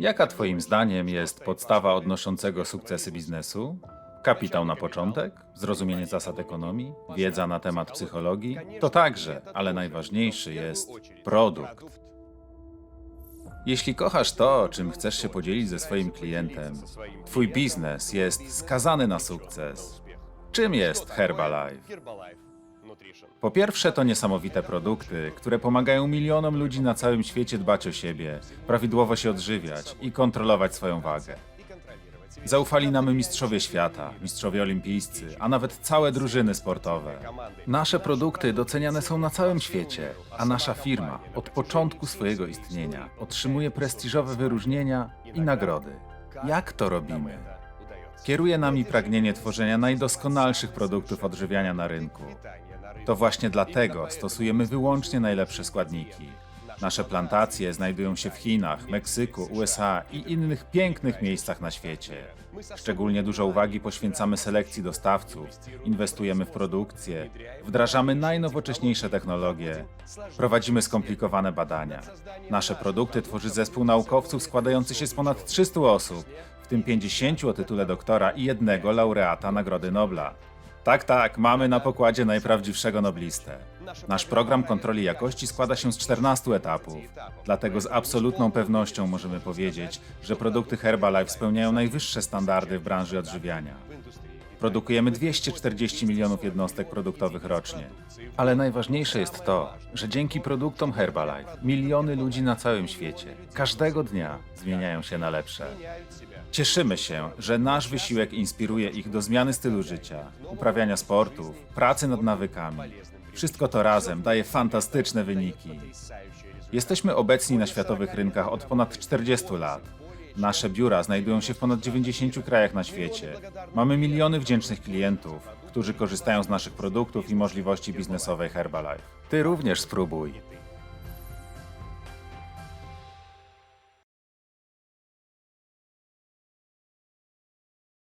Jaka Twoim zdaniem jest podstawa odnoszącego sukcesy biznesu? Kapitał na początek? Zrozumienie zasad ekonomii? Wiedza na temat psychologii? To także, ale najważniejszy jest produkt. Jeśli kochasz to, czym chcesz się podzielić ze swoim klientem, Twój biznes jest skazany na sukces. Czym jest Herbalife? Po pierwsze, to niesamowite produkty, które pomagają milionom ludzi na całym świecie dbać o siebie, prawidłowo się odżywiać i kontrolować swoją wagę. Zaufali nam mistrzowie świata, mistrzowie olimpijscy, a nawet całe drużyny sportowe. Nasze produkty doceniane są na całym świecie, a nasza firma od początku swojego istnienia otrzymuje prestiżowe wyróżnienia i nagrody. Jak to robimy? Kieruje nami pragnienie tworzenia najdoskonalszych produktów odżywiania na rynku. To właśnie dlatego stosujemy wyłącznie najlepsze składniki. Nasze plantacje znajdują się w Chinach, Meksyku, USA i innych pięknych miejscach na świecie. Szczególnie dużo uwagi poświęcamy selekcji dostawców, inwestujemy w produkcję, wdrażamy najnowocześniejsze technologie, prowadzimy skomplikowane badania. Nasze produkty tworzy zespół naukowców składający się z ponad 300 osób, w tym 50 o tytule doktora i jednego laureata Nagrody Nobla. Tak, tak, mamy na pokładzie najprawdziwszego noblistę. Nasz program kontroli jakości składa się z 14 etapów, dlatego z absolutną pewnością możemy powiedzieć, że produkty Herbalife spełniają najwyższe standardy w branży odżywiania. Produkujemy 240 milionów jednostek produktowych rocznie. Ale najważniejsze jest to, że dzięki produktom Herbalife miliony ludzi na całym świecie każdego dnia zmieniają się na lepsze. Cieszymy się, że nasz wysiłek inspiruje ich do zmiany stylu życia, uprawiania sportów, pracy nad nawykami. Wszystko to razem daje fantastyczne wyniki. Jesteśmy obecni na światowych rynkach od ponad 40 lat. Nasze biura znajdują się w ponad 90 krajach na świecie. Mamy miliony wdzięcznych klientów, którzy korzystają z naszych produktów i możliwości biznesowej Herbalife. Ty również spróbuj.